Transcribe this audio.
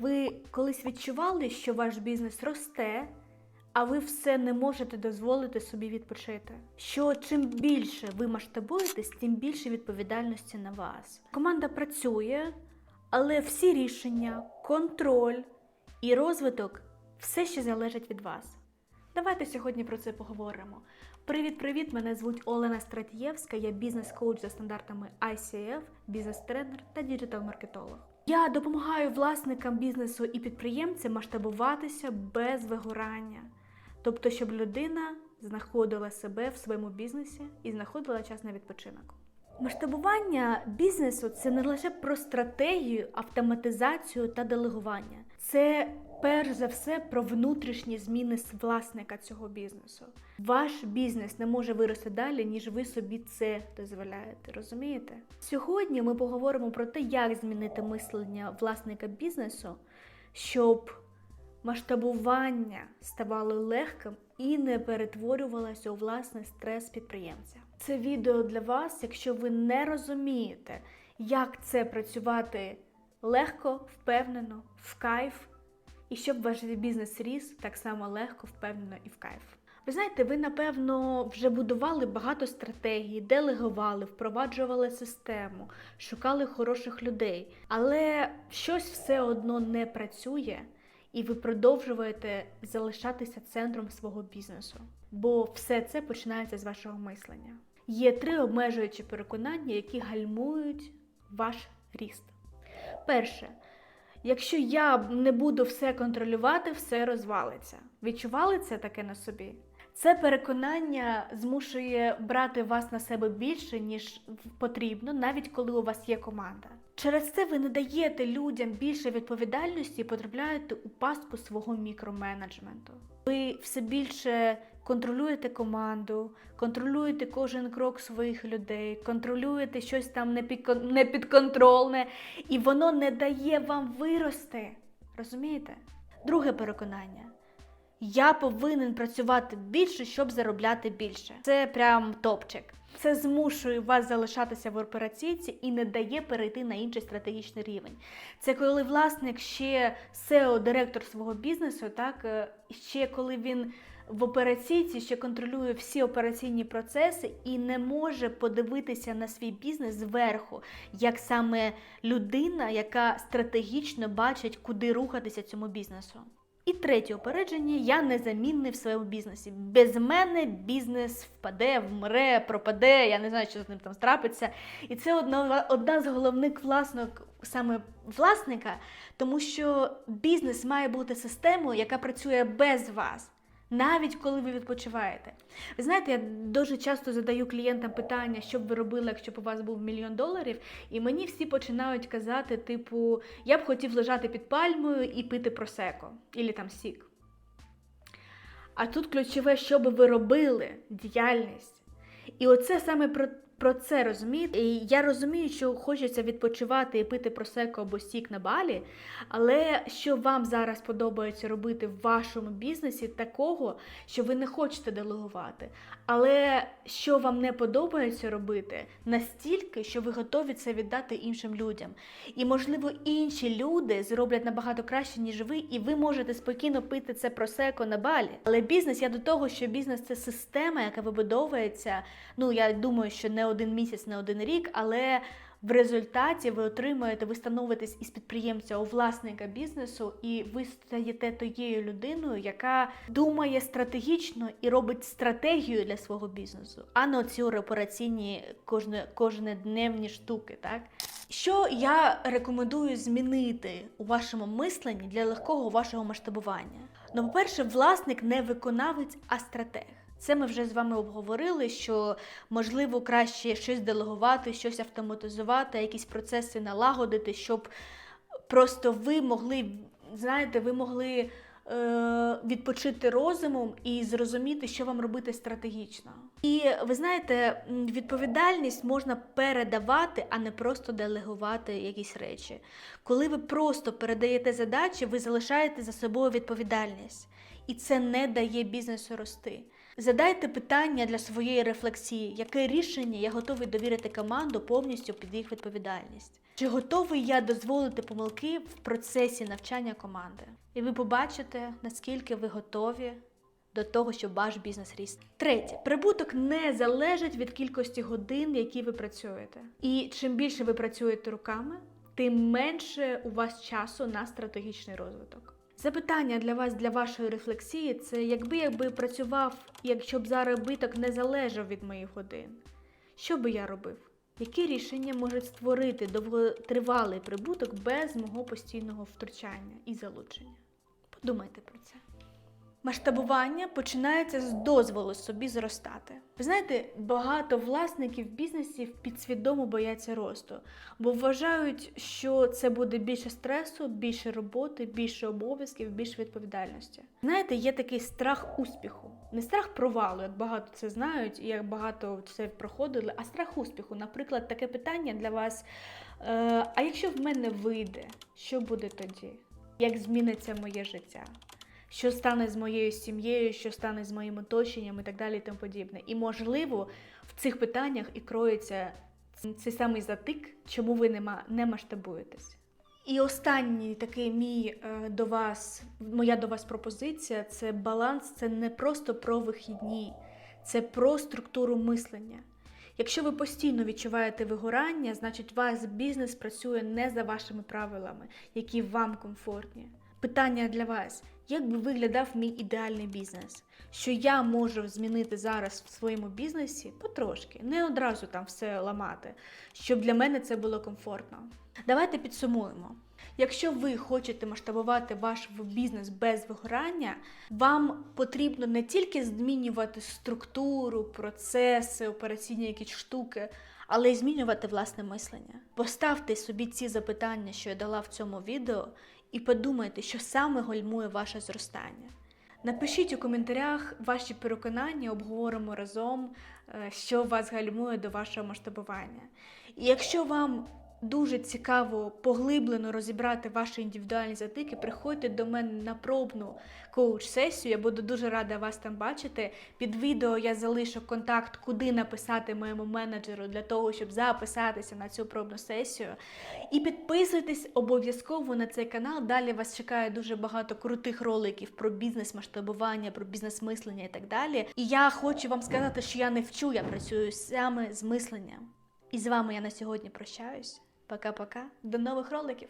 Ви колись відчували, що ваш бізнес росте, а ви все не можете дозволити собі відпочити. Що чим більше ви масштабуєтесь, тим більше відповідальності на вас. Команда працює, але всі рішення, контроль і розвиток все ще залежать від вас. Давайте сьогодні про це поговоримо. Привіт-привіт! Мене звуть Олена Стратієвська, я бізнес-коуч за стандартами ICF, бізнес-тренер та діджитал-маркетолог. Я допомагаю власникам бізнесу і підприємцям масштабуватися без вигорання, тобто, щоб людина знаходила себе в своєму бізнесі і знаходила час на відпочинок. Масштабування бізнесу це не лише про стратегію, автоматизацію та делегування. Це перш за все про внутрішні зміни власника цього бізнесу. Ваш бізнес не може вирости далі, ніж ви собі це дозволяєте. Розумієте? Сьогодні ми поговоримо про те, як змінити мислення власника бізнесу, щоб масштабування ставало легким і не перетворювалося у власний стрес підприємця. Це відео для вас, якщо ви не розумієте, як це працювати легко, впевнено, в кайф, і щоб ваш бізнес ріс так само легко, впевнено і в кайф. Ви знаєте, ви напевно вже будували багато стратегій, делегували, впроваджували систему, шукали хороших людей, але щось все одно не працює, і ви продовжуєте залишатися центром свого бізнесу. Бо все це починається з вашого мислення. Є три обмежуючі переконання, які гальмують ваш ріст. Перше, якщо я не буду все контролювати, все розвалиться. Відчували це таке на собі? Це переконання змушує брати вас на себе більше, ніж потрібно, навіть коли у вас є команда. Через це ви не даєте людям більше відповідальності і потрапляєте у пастку свого мікроменеджменту. Ви все більше контролюєте команду, контролюєте кожен крок своїх людей, контролюєте щось там непідконтрольне, і воно не дає вам вирости. Розумієте? Друге переконання. Я повинен працювати більше, щоб заробляти більше. Це прям топчик. Це змушує вас залишатися в операційці і не дає перейти на інший стратегічний рівень. Це коли власник ще SEO, директор свого бізнесу, так е, ще коли він в операційці ще контролює всі операційні процеси і не може подивитися на свій бізнес зверху, як саме людина, яка стратегічно бачить, куди рухатися цьому бізнесу. І третє опередження я незамінний в своєму бізнесі. Без мене бізнес впаде, вмре, пропаде. Я не знаю, що з ним там трапиться. І це одна, одна з головних власнок саме власника, тому що бізнес має бути системою, яка працює без вас. Навіть коли ви відпочиваєте. Ви знаєте, я дуже часто задаю клієнтам питання, що б ви робили, якщо б у вас був мільйон доларів, і мені всі починають казати, типу, я б хотів лежати під пальмою і пити просеко, або там сік. А тут ключове, що би ви робили, діяльність. І оце саме про, про це розумієте. І я розумію, що хочеться відпочивати і пити просеко або сік на балі, але що вам зараз подобається робити в вашому бізнесі такого, що ви не хочете делегувати, але що вам не подобається робити настільки, що ви готові це віддати іншим людям. І, можливо, інші люди зроблять набагато краще, ніж ви, і ви можете спокійно пити це просеко на балі. Але бізнес, я до того, що бізнес це система, яка вибудовується. Ну, я думаю, що не один місяць, не один рік, але в результаті ви отримуєте, ви становитесь із підприємця у власника бізнесу, і ви стаєте тією людиною, яка думає стратегічно і робить стратегію для свого бізнесу, а не оці операційні кожне, кожнодневні штуки. Так? Що я рекомендую змінити у вашому мисленні для легкого вашого масштабування? Ну, по-перше, власник не виконавець, а стратег. Це ми вже з вами обговорили, що можливо краще щось делегувати, щось автоматизувати, якісь процеси налагодити, щоб просто ви могли, знаєте, ви могли е, відпочити розумом і зрозуміти, що вам робити стратегічно. І ви знаєте, відповідальність можна передавати, а не просто делегувати якісь речі. Коли ви просто передаєте задачі, ви залишаєте за собою відповідальність, і це не дає бізнесу рости. Задайте питання для своєї рефлексії, яке рішення я готовий довірити команду повністю під їх відповідальність. Чи готовий я дозволити помилки в процесі навчання команди? І ви побачите, наскільки ви готові до того, щоб ваш бізнес ріс. Третє, прибуток не залежить від кількості годин, які ви працюєте. І чим більше ви працюєте руками, тим менше у вас часу на стратегічний розвиток. Запитання для вас для вашої рефлексії це якби я би працював, якщо б заробіток не залежав від моїх годин. Що би я робив? Які рішення можуть створити довготривалий прибуток без мого постійного втручання і залучення? Подумайте про це. Масштабування починається з дозволу собі зростати. Ви знаєте, багато власників бізнесів підсвідомо бояться росту, бо вважають, що це буде більше стресу, більше роботи, більше обов'язків, більше відповідальності. Знаєте, є такий страх успіху, не страх провалу, як багато це знають, і як багато це проходили, а страх успіху. Наприклад, таке питання для вас: е, а якщо в мене вийде, що буде тоді? Як зміниться моє життя? Що стане з моєю сім'єю, що стане з моїм оточенням і так далі, і тому подібне. І можливо, в цих питаннях і кроється цей самий затик, чому ви нема не масштабуєтесь. І останній такий мій е, до вас, моя до вас пропозиція це баланс, це не просто про вихідні, це про структуру мислення. Якщо ви постійно відчуваєте вигорання, значить ваш бізнес працює не за вашими правилами, які вам комфортні. Питання для вас: як би виглядав мій ідеальний бізнес? Що я можу змінити зараз в своєму бізнесі потрошки, не одразу там все ламати, щоб для мене це було комфортно. Давайте підсумуємо. Якщо ви хочете масштабувати ваш бізнес без вигорання, вам потрібно не тільки змінювати структуру, процеси, операційні якісь штуки, але й змінювати власне мислення. Поставте собі ці запитання, що я дала в цьому відео, і подумайте, що саме гальмує ваше зростання. Напишіть у коментарях ваші переконання, обговоримо разом, е, що вас гальмує до вашого масштабування. І якщо вам дуже цікаво поглиблено розібрати ваші індивідуальні затики, приходьте до мене на пробну коуч-сесію. Я буду дуже рада вас там бачити. Під відео я залишу контакт, куди написати моєму менеджеру для того, щоб записатися на цю пробну сесію. І підписуйтесь обов'язково на цей канал. Далі вас чекає дуже багато крутих роликів про бізнес-масштабування, про бізнес-мислення і так далі. І я хочу вам сказати, що я не вчу, я працюю саме з мисленням. І з вами я на сьогодні прощаюсь. Пока-пока. До нових роликів!